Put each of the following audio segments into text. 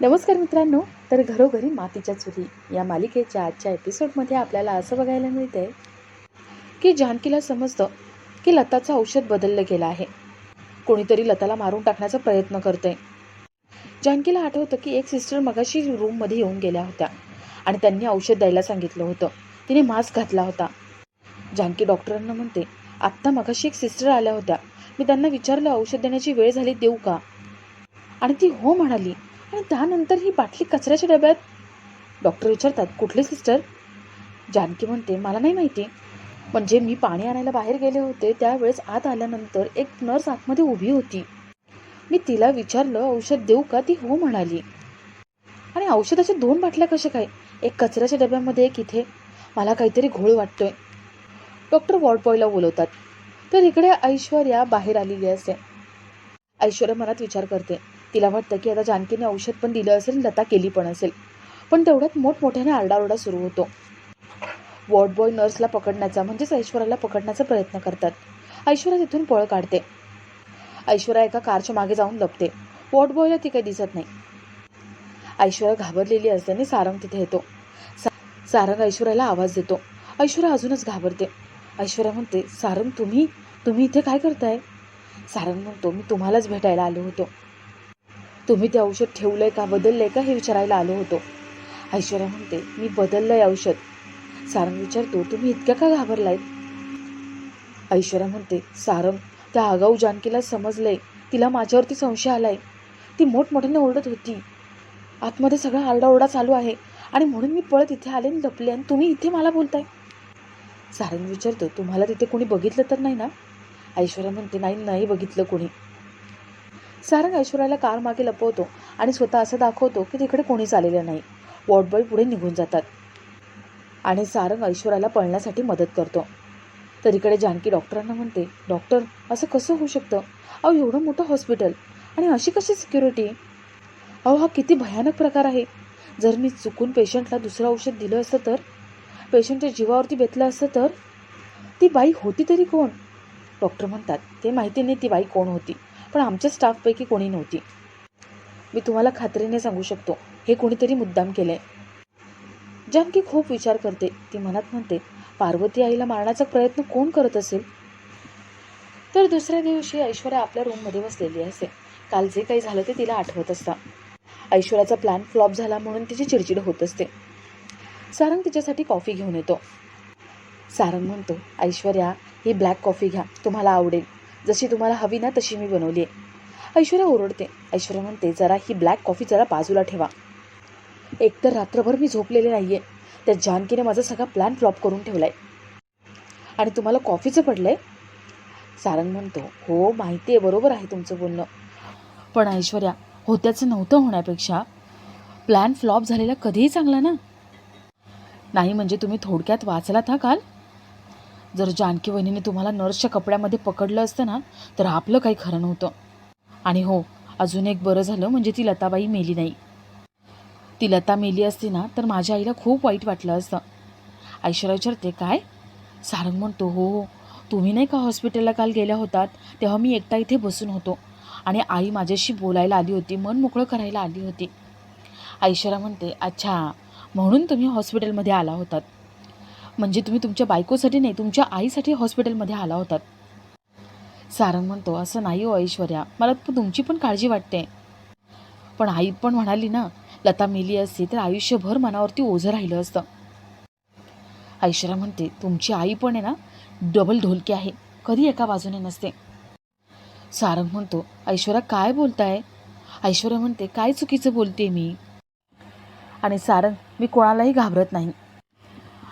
नमस्कार मित्रांनो तर घरोघरी मातीच्या चुली या मालिकेच्या आजच्या एपिसोडमध्ये आपल्याला असं बघायला मिळतंय की जानकीला समजतं की लताचं औषध बदललं गेलं आहे. कोणीतरी लताला मारून टाकण्याचा प्रयत्न करते जानकीला आठवतं की एक सिस्टर मगाशी रूममध्ये येऊन गेल्या होत्या आणि त्यांनी औषध द्यायला सांगितलं होतं. तिने मास्क घातला होता. जानकी डॉक्टरांना म्हणते आत्ता मगाशी एक सिस्टर आल्या होत्या. मी त्यांना विचारलं औषध देण्याची वेळ झाली देऊ का? आणि ती हो म्हणाली आणि त्यानंतर ही बाटली कचऱ्याच्या डब्यात. डॉक्टर विचारतात कुठले सिस्टर जानकी म्हणते मला नाही माहिती. म्हणजे मी पाणी आणायला बाहेर गेले होते त्यावेळेस आत आल्यानंतर एक नर्स आतमध्ये उभी होती. मी तिला विचारलं औषध देऊ का? ती हो म्हणाली. आणि औषधाच्या दोन बाटल्या कशा काय? एक कचऱ्याच्या डब्यामध्ये एक इथे. मला काहीतरी घोळ वाटतोय. डॉक्टर वॉर्ड बॉयला बोलवतात तर इकडे ऐश्वर्या बाहेर आलेली असते ऐश्वर्या मनात विचार करते तिला वाटतं की आता जानकीने औषध पण दिलं असेल लता केली पण असेल. पण तेवढ्यात मोठमोठ्याने आरडाओरडा सुरू होतो. वॉर्ड बॉय नर्सला पकडण्याचा म्हणजेच ऐश्वर्याला पकडण्याचा प्रयत्न करतात. ऐश्वर्या तिथून पळ काढते. ऐश्वर्या एका कारच्या मागे जाऊन लपते. वॉर्ड बॉयला ती काही दिसत नाही. ऐश्वर्या घाबरलेली असते आणि सारंग तिथे येतो. सारंग ऐश्वर्याला आवाज देतो. ऐश्वर्या अजूनच घाबरते. ऐश्वर्या म्हणते सारंग तुम्ही तुम्ही इथे काय करताय? सारंग म्हणतो मी तुम्हालाच भेटायला आलो होतो. तुम्ही ते औषध ठेवलं आहे का बदललं आहे का हे विचारायला आलो होतो. ऐश्वर्या म्हणते मी बदललं आहे औषध. सारंग विचारतो तुम्ही इतक्या का घाबरलायत ऐश्वर्या म्हणते सारंग त्या आगाऊ जानकीला समजलंय. तिला माझ्यावरती संशय आलाय. ती मोठमोठ्याने ओरडत होती. आतमध्ये सगळा आरडाओरडा चालू आहे आणि म्हणून मी पळत इथे आले आणि लपले. आणि तुम्ही इथे मला बोलताय? सारंग विचारतो तुम्हाला तिथे कोणी बघितलं तर नाही ना? ऐश्वर्या म्हणते नाही नाही बघितलं कोणी. सारंग ऐश्वर्याला कार मागे लपवतो आणि स्वतः असं दाखवतो की तिकडे कोणीच आलेलं नाही. वॉर्डबॉय पुढे निघून जातात. आणि सारंग ऐश्वर्याला पळण्यासाठी मदत करतो. तर इकडे जानकी डॉक्टरांना म्हणते डॉक्टर असं कसं होऊ शकतं? अहो एवढं मोठं हॉस्पिटल. आणि अशी कशी सिक्युरिटी? अहो हा किती भयानक प्रकार आहे. जर मी चुकून पेशंटला दुसरं औषध दिलं असतं तर? पेशंटच्या जीवावरती बेतलं असतं तर? ती बाई होती तरी कोण? डॉक्टर म्हणतात ते माहिती नाही ती बाई कोण होती. पण आमच्या स्टाफपैकी कोणी नव्हती. मी तुम्हाला खात्रीने सांगू शकतो हे कोणीतरी मुद्दाम केलंय. जानकी खूप विचार करते. ती मनात म्हणते पार्वती आईला मारण्याचा प्रयत्न कोण करत असेल? तर दुसऱ्या दिवशी ऐश्वर्या आपल्या रूममध्ये बसलेली असते. काल जे काही झालं ते तिला आठवत असतं. ऐश्वर्याचा प्लॅन फ्लॉप झाला म्हणून तिची चिडचिड होत असते. सारंग तिच्यासाठी कॉफी घेऊन येतो. सारंग म्हणतो ऐश्वर्या ही ब्लॅक कॉफी घ्या तुम्हाला आवडेल. जशी तुम्हाला हवी ना तशी मी बनवली आहे. ऐश्वर्या ओरडते. ऐश्वर्या म्हणते जरा ही ब्लॅक कॉफी जरा बाजूला ठेवा. एकतर रात्रभर मी झोपलेले नाही आहे त्या जानकीने माझा सगळा प्लॅन फ्लॉप करून ठेवला आहे आणि तुम्हाला कॉफीचं पडलं आहे सारंग म्हणतो हो माहिती आहे बरोबर आहे तुमचं बोलणं. पण ऐश्वर्या होत्याचं नव्हतं होण्यापेक्षा प्लॅन फ्लॉप झालेला कधीही चांगला ना? नाही म्हणजे तुम्ही थोडक्यात वाचलात हा काल? जर जानकी वहिनीने तुम्हाला नर्सच्या कपड्यामध्ये पकडलं असतं ना तर आपलं काही खरं नव्हतं. आणि हो अजून एक बरं झालं म्हणजे ती लताबाई मेली नाही. ती लता मेली असती ना तर माझ्या आईला खूप वाईट वाटलं असतं. ऐश्वर्या विचारते काय? सारंग म्हणतो हो हो. तुम्ही नाही का हॉस्पिटलला काल गेल्या होतात? तेव्हा मी एकटा इथे बसून होतो. आणि आई माझ्याशी बोलायला आली होती मन मोकळं करायला आली होती. ऐश्वर्या म्हणते अच्छा. म्हणून तुम्ही हॉस्पिटलमध्ये आला होतात. म्हणजे तुम्ही तुमच्या बायकोसाठी नाही तुमच्या आईसाठी हॉस्पिटलमध्ये आला होतात सारंग म्हणतो असं नाही हो ऐश्वर्या मला तुमची पण काळजी वाटते. पण आई पण म्हणाली ना लता मेली असती तर आयुष्यभर मनावरती ओझं राहिलं असतं. ऐश्वर्या म्हणते तुमची आई पण आहे ना डबल ढोलकी आहे कधी एका बाजूने नसते. सारंग म्हणतो ऐश्वर्या काय बोलताय? ऐश्वर्या म्हणते काय चुकीचं बोलते मी? आणि सारंग मी कोणालाही घाबरत नाही.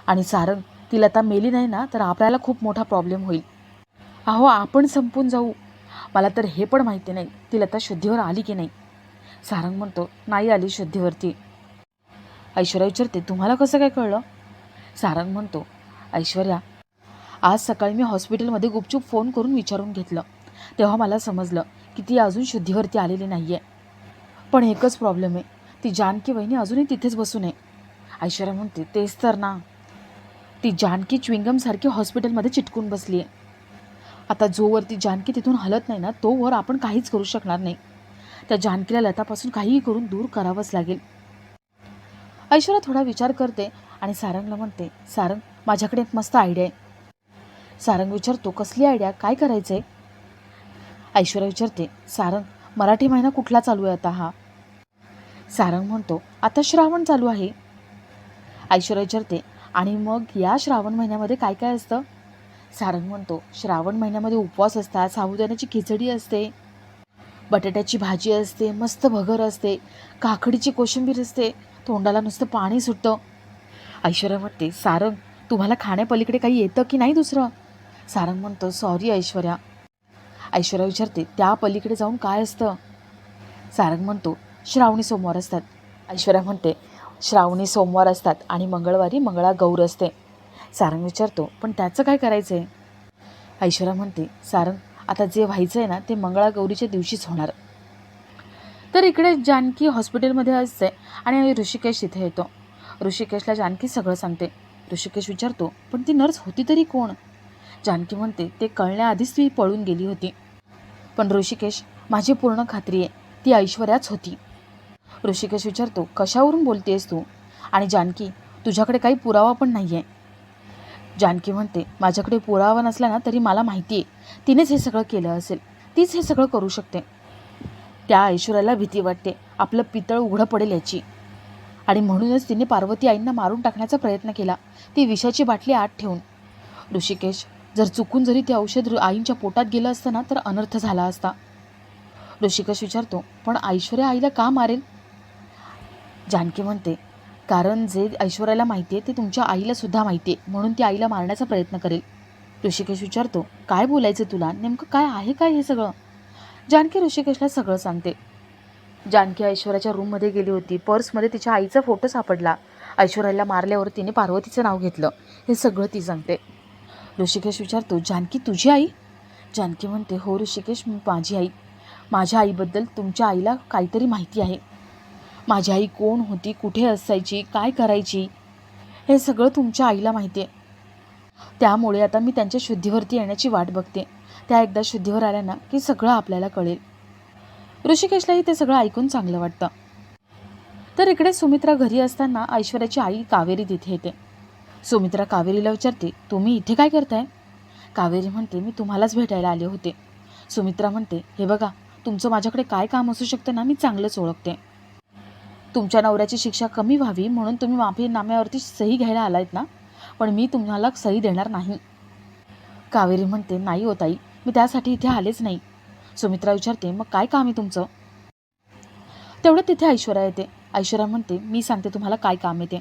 आणि सारंग ती लता मेली नाही ना तर आपल्याला खूप मोठा प्रॉब्लेम होईल. अहो आपण संपून जाऊ. मला तर हे पण माहिती नाही ती लता शुद्धीवर आली की नाही. सारंग म्हणतो नाही आली शुद्धीवरती. ऐश्वर्या विचारते तुम्हाला कसं काय कळलं? सारंग म्हणतो ऐश्वर्या आज सकाळी मी हॉस्पिटलमध्ये गुपचूप फोन करून विचारून घेतलं. तेव्हा मला समजलं की ती अजून शुद्धीवरती आलेली नाही आहे पण एकच प्रॉब्लेम आहे. ती जानकी वहिनी अजूनही तिथेच बसून आहे. ऐश्वर्या म्हणते तेच तर ना. ती जानकी च्विंगमसारखी हॉस्पिटलमध्ये चिटकून बसली आहे आता जोवर ती जानकी तिथून हलत नाही ना तोवर आपण काहीच करू शकणार नाही. त्या जानकीला लतापासून काहीही करून दूर करावंच लागेल. ऐश्वर्या थोडा विचार करते आणि सारंगला म्हणते सारंग माझ्याकडे एक मस्त आयडिया आहे. सारंग विचारतो कसली आयडिया काय करायचं आहे ऐश्वर्या विचारते सारंग मराठी महिना कुठला चालू आहे आता हा? सारंग म्हणतो आता श्रावण चालू आहे. ऐश्वर्या विचारते आणि मग या श्रावण महिन्यामध्ये काय काय असतं? सारंग म्हणतो श्रावण महिन्यामध्ये उपवास असतात साबुदाण्याची खिचडी असते बटाट्याची भाजी असते मस्त भगर असते काकडीची कोशिंबीर असते तोंडाला नुसतं पाणी सुटतं. ऐश्वर्या म्हणते सारंग तुम्हाला खाण्यापलीकडे काही येतं की नाही दुसरं? सारंग म्हणतो सॉरी ऐश्वर्या. ऐश्वर्या विचारते त्या पलीकडे जाऊन काय असतं? सारंग म्हणतो श्रावणी सोमवार असतात. ऐश्वर्या म्हणते श्रावणी सोमवार असतात आणि मंगळवारी मंगळागौर असते. सारंग विचारतो पण त्याचं काय करायचं आहे ऐश्वर्या म्हणते सारंग आता जे व्हायचं आहे ना ते मंगळागौरीच्या दिवशीच होणार. तर इकडे जानकी हॉस्पिटलमध्ये असते आणि ऋषिकेश तिथे येतो. ऋषिकेशला जानकी सगळं सांगते. ऋषिकेश विचारतो पण ती नर्स होती तरी कोण? जानकी म्हणते ते कळण्याआधीच ती पळून गेली होती. पण ऋषिकेश माझी पूर्ण खात्री आहे ती ऐश्वर्याच होती. ऋषिकेश विचारतो कशावरून बोलतेस तू? आणि जानकी तुझ्याकडे काही पुरावा पण नाही आहे जानकी म्हणते माझ्याकडे पुरावा नसला ना तरी मला माहिती आहे तिनेच हे सगळं केलं असेल तीच हे सगळं करू शकते. त्या ऐश्वर्याला भीती वाटते आपलं पितळ उघडं पडेल याची. आणि म्हणूनच तिने पार्वती आईंना मारून टाकण्याचा प्रयत्न केला ती विषाची बाटली आत ठेवून. ऋषिकेश जर चुकून जरी ते औषध आईंच्या पोटात गेलं असतं ना तर अनर्थ झाला असता. ऋषिकेश विचारतो पण ऐश्वर्या आईला का मारेल? जानकी म्हणते कारण जे ऐश्वर्याला माहिती आहे ते तुमच्या आईला सुद्धा माहिती आहे. म्हणून ती आईला मारण्याचा प्रयत्न करेल. ऋषिकेश विचारतो काय बोलायचं तुला? नेमकं काय आहे काय हे सगळं? जानकी ऋषिकेशला सगळं सांगते. जानकी ऐश्वर्याच्या रूममध्ये गेली होती. पर्समध्ये तिच्या आईचा फोटो सापडला. ऐश्वर्याला मारल्यावर तिने पार्वतीचं नाव घेतलं. हे सगळं ती सांगते. ऋषिकेश विचारतो जानकी तुझी आई? जानकी म्हणते हो ऋषिकेश मी माझी आई. माझ्या आईबद्दल तुमच्या आईला काहीतरी माहिती आहे. माझी आई कोण होती कुठे असायची काय करायची हे सगळं तुमच्या आईला माहिती आहे त्यामुळे आता मी त्यांच्या शुद्धीवरती येण्याची वाट बघते. त्या एकदा शुद्धीवर आल्या ना की सगळं आपल्याला कळेल. ऋषिकेशलाही ते सगळं ऐकून चांगलं वाटतं. तर इकडे सुमित्रा घरी असताना ऐश्वर्याची आई कावेरी तिथे येते. सुमित्रा कावेरीला विचारते तुम्ही इथे काय करताय? कावेरी म्हणते मी तुम्हालाच भेटायला आले होते. सुमित्रा म्हणते हे बघा तुमचं माझ्याकडे काय काम असू शकतं ना मी चांगलंच ओळखते. तुमच्या नवऱ्याची शिक्षा कमी व्हावी म्हणून तुम्ही माफीनाम्यावरती सही घ्यायला आलायत ना? पण मी तुम्हाला सही देणार नाही. कावेरी म्हणते नाही हो ताई मी त्यासाठी इथे आलेच नाही. सुमित्रा विचारते मग काय काम आहे तुमचं? तेवढं तिथे ऐश्वर्या येते. ऐश्वर्या म्हणते मी सांगते तुम्हाला काय काम येते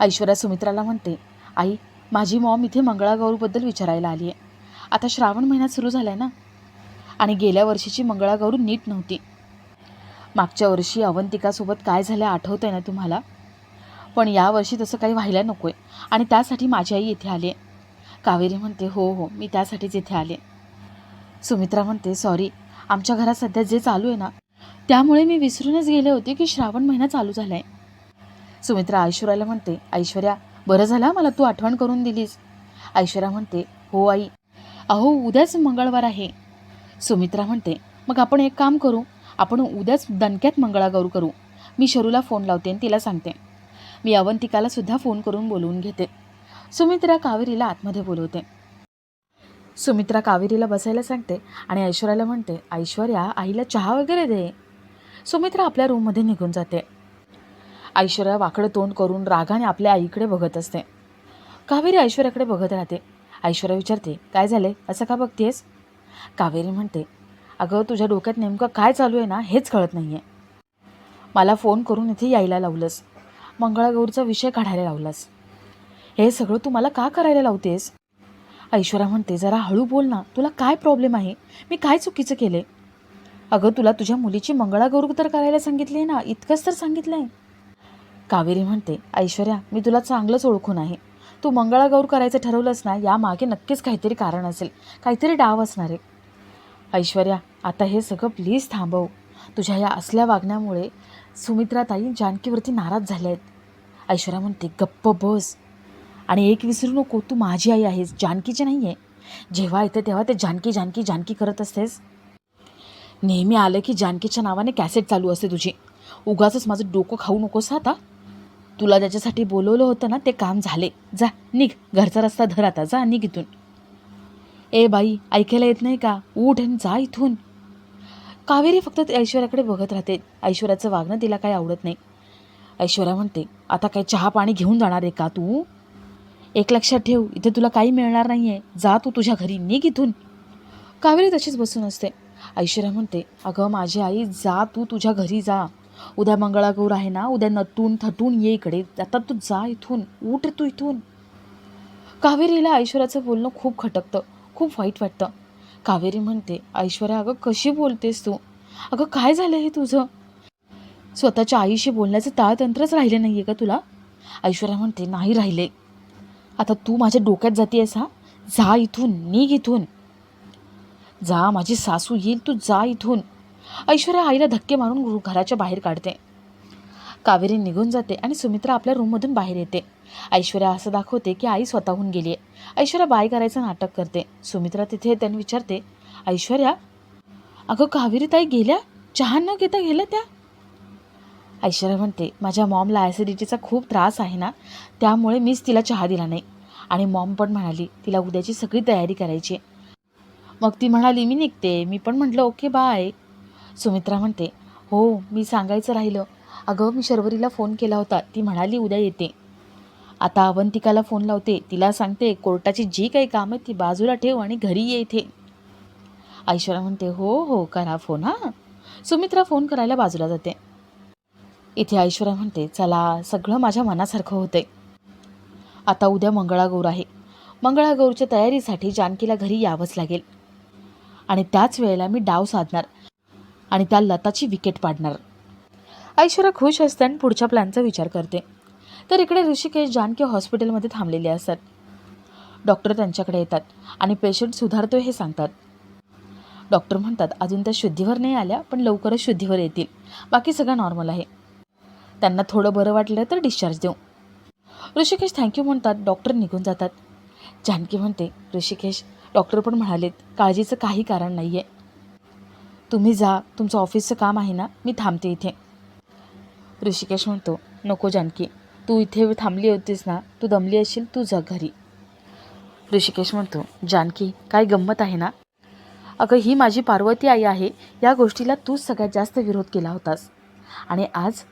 ऐश्वर्या सुमित्राला म्हणते आई माझी मॉम इथे मंगळागौरीबद्दल विचारायला आली आहे आता श्रावण महिना सुरू झाला आहे ना? आणि गेल्या वर्षीची मंगळागौरू नीट नव्हती. मागच्या वर्षी अवंतिकासोबत काय झालं आठवतं आहे ना तुम्हाला? पण यावर्षी तसं काही व्हायला नको आहे आणि त्यासाठी माझी आई इथे आली आहे कावेरी म्हणते हो हो मी त्यासाठीच इथे आले सुमित्रा म्हणते सॉरी आमच्या घरात सध्या जे चालू आहे ना त्यामुळे मी विसरूनच गेले होते की श्रावण महिना चालू झाला आहे सुमित्रा ऐश्वर्याला म्हणते ऐश्वर्या बरं झालं मला तू आठवण करून दिलीस. ऐश्वर्या म्हणते हो आई. अहो उद्याच मंगळवार आहे. सुमित्रा म्हणते मग आपण एक काम करू आपण उद्याच दणक्यात मंगळागौर करू. मी शरूला फोन लावते आणि तिला सांगते. मी अवंतिकाला सुद्धा फोन करून बोलवून घेते. सुमित्रा कावेरीला आतमध्ये बोलवते. सुमित्रा कावेरीला बसायला सांगते आणि ऐश्वर्याला म्हणते ऐश्वर्या आईला चहा वगैरे दे. सुमित्रा आपल्या रूममध्ये निघून जाते. ऐश्वर्या वाकडं तोंड करून रागाने आपल्या आईकडे बघत असते. कावेरी ऐश्वर्याकडे बघत राहते. ऐश्वर्या विचारते काय झाले असं का बघतेस? कावेरी म्हणते अगं तुझ्या डोक्यात नेमकं काय चालू आहे ना हेच कळत नाही आहे मला फोन करून इथे यायला लावलंस. मंगळागौरचा विषय काढायला लावलास. हे सगळं तू मला का करायला लावतेस? ऐश्वर्या म्हणते जरा हळू बोल ना तुला काय प्रॉब्लेम आहे? मी काय चुकीचं केले अगं तुला तुझ्या मुलीची मंगळागौर तर करायला सांगितली ना इतकंच तर सांगितलं आहे कावेरी म्हणते ऐश्वर्या मी तुला चांगलंच ओळखून आहे. तू मंगळागौर करायचं ठरवलंस ना यामागे नक्कीच काहीतरी कारण असेल काहीतरी डाव असणार आहे. ऐश्वर्या आता हे सगळं प्लीज थांबव. तुझ्या या असल्या वागण्यामुळे सुमित्राताई जानकीवरती नाराज झाल्या आहेत ऐश्वर्या म्हणते गप्प बस. आणि एक विसरू नको तू माझी आई आहेस जानकीची नाही आहे जेव्हा येते तेव्हा ते जानकी जानकी जानकी करत असतेस. नेहमी आलं की जानकीच्या नावाने कॅसेट चालू असते तुझी. उगाचच माझं डोकं खाऊ नकोस आता. तुला ज्याच्यासाठी बोलवलं होतं ना ते काम झाले. जा निघ घरचा रस्ता धर आता. जा निघ इथून. ए बाई ऐकायला येत नाही का? उठ आणि जा इथून. कावेरी फक्त ते ऐश्वर्याकडे बघत राहते. ऐश्वर्याचं वागणं तिला काही आवडत नाही. ऐश्वर्या म्हणते आता काय चहा पाणी घेऊन जाणार आहे का तू? एक लक्षात ठेव इथे तुला काही मिळणार नाही आहे जा तू तुझ्या घरी निघ इथून. कावेरी तशीच बसून असते. ऐश्वर्या म्हणते अगं माझी आई जा तू तुझ्या घरी जा. उद्या मंगळागौर आहे ना उद्या नटून थटून ये इकडे. आता तू जा इथून उठ तू इथून. कावेरीला ऐश्वर्याचं बोलणं खूप खटकतं खूप वाईट वाटतं. कावेरी म्हणते ऐश्वर्या अगं कशी बोलतेस तू? अगं काय झालं हे तुझं? स्वतःच्या आईशी बोलण्याचं ताळतंत्रच राहिले नाही आहे का तुला? ऐश्वर्या म्हणते नाही राहिले. आता तू माझ्या डोक्यात जातीयस हा? जा इथून निघ इथून. जा माझी सासू येईल तू जा इथून. ऐश्वर्या आईला धक्के मारून घराच्या बाहेर काढते. कावेरी निघून जाते आणि सुमित्रा आपल्या रूममधून बाहेर येते. ऐश्वर्या असं दाखवते की आई स्वतःहून गेली आहे ऐश्वर्या बाय करायचं नाटक करते. सुमित्रा तिथे त्यांनी विचारते ऐश्वर्या अगं कावेरी ताई गेल्या? चहा न घेता गेल्या त्या? ऐश्वर्या म्हणते माझ्या मॉमला ॲसिडिटीचा खूप त्रास आहे ना त्यामुळे मीच तिला चहा दिला नाही. आणि मॉम पण म्हणाली तिला उद्याची सगळी तयारी करायची मग ती म्हणाली मी निघते. मी पण म्हटलं ओके बाय. सुमित्रा म्हणते हो मी सांगायचं राहिलं. अगं मी शर्वरीला फोन केला होता. ती म्हणाली उद्या येते. आता अवंतिकाला फोन लावते. तिला सांगते कोर्टाची जी काही कामं ती बाजूला ठेव आणि घरी ये इथे. ऐश्वर्या म्हणते हो हो करा फोन हां. सुमित्रा फोन करायला बाजूला जाते. इथे ऐश्वर्या म्हणते चला सगळं माझ्या मनासारखं होतंय. आता उद्या मंगळागौर आहे. मंगळागौरच्या तयारीसाठी जानकीला घरी यावंच लागेल. आणि त्याच वेळेला मी डाव साधणार आणि त्या लताची विकेट पाडणार. ऐश्वर्या खुश असते आणि पुढच्या प्लॅनचा विचार करते. तर इकडे ऋषिकेश जानकी हॉस्पिटलमध्ये थांबलेले असतात. डॉक्टर त्यांच्याकडे येतात आणि पेशंट सुधारतोय हे सांगतात. डॉक्टर म्हणतात अजून त्या शुद्धीवर नाही आल्या पण लवकरच शुद्धीवर येतील. बाकी सगळं नॉर्मल आहे. त्यांना थोडं बरं वाटलं तर डिस्चार्ज देऊ. ऋषिकेश थँक्यू म्हणतात. डॉक्टर निघून जातात. जानकी म्हणते ऋषिकेश डॉक्टर पण म्हणालेत काळजीचं काही कारण नाही आहे तुम्ही जा तुमचं ऑफिसचं काम आहे ना मी थांबते इथे. ऋषिकेश म्हणतो नको जानकी तू इथे थांबली होतीस ना तू दमली असशील तू जा घरी. ऋषिकेश म्हणतो जानकी काय गंमत आहे ना? अगं ही माझी पार्वती आई आहे या गोष्टीला तूच सगळ्यात जास्त विरोध केला होतास. आणि आज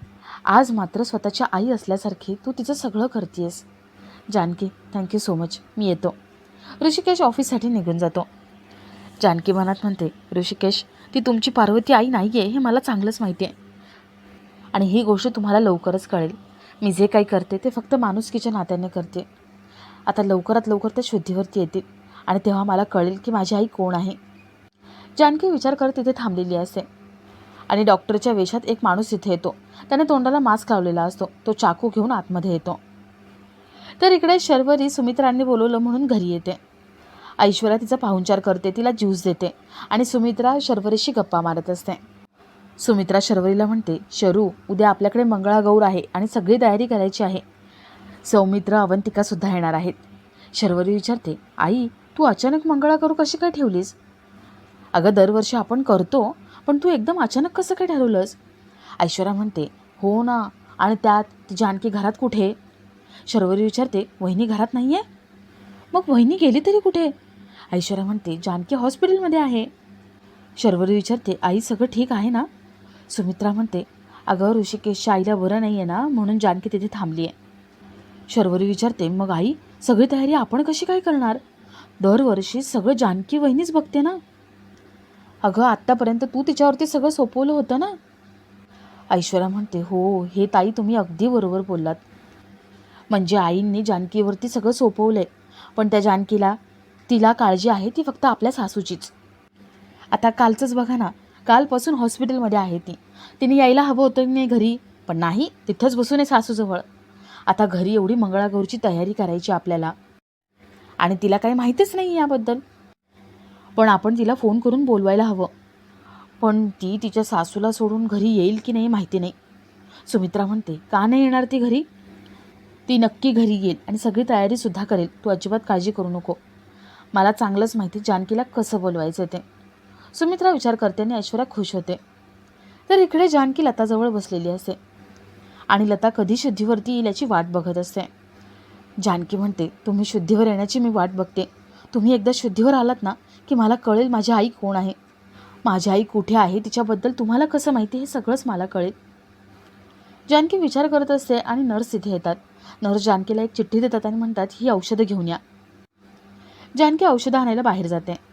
आज मात्र स्वतःच्या आई असल्यासारखी तू तिचं सगळं करतेस Janaki thank you so much मी येतो. ऋषिकेश ऑफिससाठी निघून जातो. जानकी मनात म्हणते ऋषिकेश ती तुमची पार्वती आई नाही आहे हे मला चांगलंच माहिती आहे आणि ही गोष्ट तुम्हाला लवकरच कळेल. मी जे काही करते ते फक्त माणुसकीच्या नात्याने करते. आता लवकरात लवकर त्या शुद्धीवरती येतील आणि तेव्हा मला कळेल की माझी आई कोण आहे. जानकी विचार करत तिथे थांबलेली असते. आणि डॉक्टरच्या वेशात एक माणूस तिथे येतो. त्याने तोंडाला मास्क लावलेला असतो. तो चाकू घेऊन आतमध्ये येतो. तर इकडे शर्वरी सुमित्रांनी बोलवलं म्हणून घरी येते. ऐश्वर्या तिचा पाहुणचार करते. तिला ज्यूस देते. आणि सुमित्रा शर्वरीशी गप्पा मारत असते. सुमित्रा शर्वरीला म्हणते शरू उद्या आपल्याकडे मंगळागौर आहे आणि सगळी तयारी करायची आहे. सौमित्र अवंतिकासुद्धा येणार आहेत. शर्वरी विचारते आई तू अचानक मंगळागौर कशी काय ठेवलीस? अगं दरवर्षी आपण करतो पण तू एकदम अचानक कसं काय ठरवलंस? ऐश्वर्या म्हणते हो ना आणि त्यात ती जानकी घरात कुठे? शर्वरी विचारते वहिनी घरात नाही आहे मग वहिनी गेली तरी कुठे? ऐश्वर्या म्हणते जानकी हॉस्पिटलमध्ये आहे. शर्वरी विचारते आई सगळं ठीक आहे ना? सुमित्रा म्हणते अगं ऋषिकेशच्या आईला बरं नाही आहे ना म्हणून जानकी तिथे थांबली आहे शर्वरी विचारते मग आई सगळी तयारी आपण कशी काय करणार? दरवर्षी सगळं जानकी वहिनीच बघते ना. अगं आत्तापर्यंत तू तिच्यावरती सगळं सोपवलं होतं ना? ऐश्वर्या म्हणते हो हे ताई तुम्ही अगदी बरोबर बोललात. म्हणजे आईंनी जानकीवरती सगळं सोपवलं आहे पण त्या जानकीला तिला काळजी आहे ती फक्त आपल्या सासूचीच. आता कालचंच बघा ना कालपासून हॉस्पिटलमध्ये आहे ती. तिने यायला हवं होतं की नाही घरी पण नाही तिथंच बसून आहे सासूजवळ. आता घरी एवढी मंगळागौरची तयारी करायची आपल्याला. आणि तिला काही माहितीच नाही याबद्दल. पण आपण तिला फोन करून बोलवायला हवं. पण ती तिच्या सासूला सोडून घरी येईल की नाही माहिती नाही. सुमित्रा म्हणते का नाही येणार ती घरी? ती नक्की घरी येईल आणि सगळी तयारीसुद्धा करेल. तू अजिबात काळजी करू नको. मला चांगलंच माहिती जानकीला कसं बोलवायचं ते. सुमित्रा विचार करते आणि ऐश्वर्या खुश होते. तर इकडे जानकी लताजवळ बसलेली असते. आणि लता कधी शुद्धीवरती येईल याची वाट बघत असते. जानकी म्हणते तुम्ही शुद्धीवर येण्याची मी वाट बघते. तुम्ही एकदा शुद्धीवर आलात ना की मला कळेल माझी आई कोण आहे. माझी आई कुठे आहे तिच्याबद्दल तुम्हाला कसं माहिती हे सगळंच मला कळेल. जानकी विचार करत असते आणि नर्स तिथे येतात. नर्स जानकीला एक चिठ्ठी देतात आणि म्हणतात ही औषधं घेऊन या. जानकी औषधं आणायला बाहेर जाते.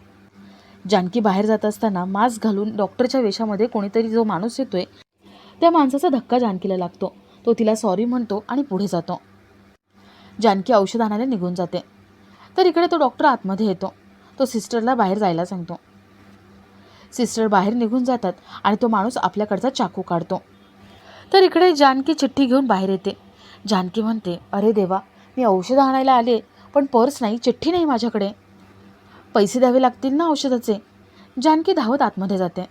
जानकी बाहेर जात असताना मास्क घालून डॉक्टरच्या वेशामध्ये कोणीतरी जो माणूस येतोय त्या माणसाचा धक्का जानकीला लागतो. तो तिला सॉरी म्हणतो आणि पुढे जातो. जानकी औषध आणायला निघून जाते. तर इकडे तो डॉक्टर आतमध्ये येतो. तो सिस्टरला बाहेर जायला सांगतो. सिस्टर बाहेर निघून जातात आणि तो माणूस आपल्याकडचा चाकू काढतो. तर इकडे जानकी चिठ्ठी घेऊन बाहेर येते. जानकी म्हणते अरे देवा मी औषध आणायला आले पण पर्स नाही चिठ्ठी नाही माझ्याकडे. पैसे द्यावे लागतील ना औषधाचे? जानकी धावत आतमध्ये जाते.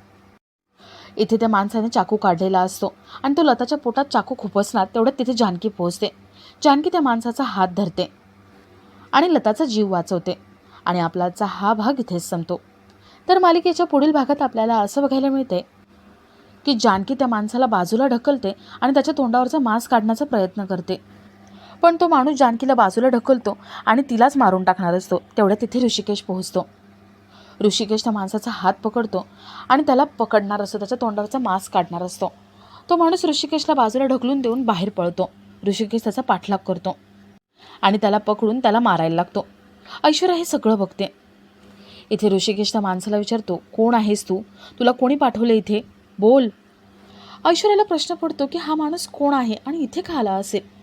इथे त्या माणसाने चाकू काढलेला असतो आणि तो लताच्या पोटात चाकू खुपसणार तेवढ्यात तिथे जानकी पोहोचते. जानकी त्या माणसाचा हात धरते आणि लताचा जीव वाचवते आणि आपलाचा हा भाग इथेच संपतो. तर मालिकेच्या पुढील भागात आपल्याला असं बघायला मिळते की जानकी त्या माणसाला बाजूला ढकलते आणि त्याच्या तोंडावरचा मास्क काढण्याचा प्रयत्न करते. पण तो माणूस जानकीला बाजूला ढकलतो आणि तिलाच मारून टाकणार असतो. तेवढ्या तिथे ऋषिकेश पोहोचतो. ऋषिकेश त्या माणसाचा हात पकडतो आणि त्याला पकडणार असतो. त्याच्या तोंडावरचा मास्क काढणार असतो. तो माणूस ऋषिकेशला बाजूला ढकलून देऊन बाहेर पळतो. ऋषिकेश त्याचा पाठलाग करतो आणि त्याला पकडून त्याला मारायला लागतो. ऐश्वर्या हे सगळं बघते. इथे ऋषिकेश त्या माणसाला विचारतो कोण आहेस तू? तुला कोणी पाठवलं इथे? बोल. ऐश्वर्याला प्रश्न पडतो की हा माणूस कोण आहे आणि इथे का आला असेल?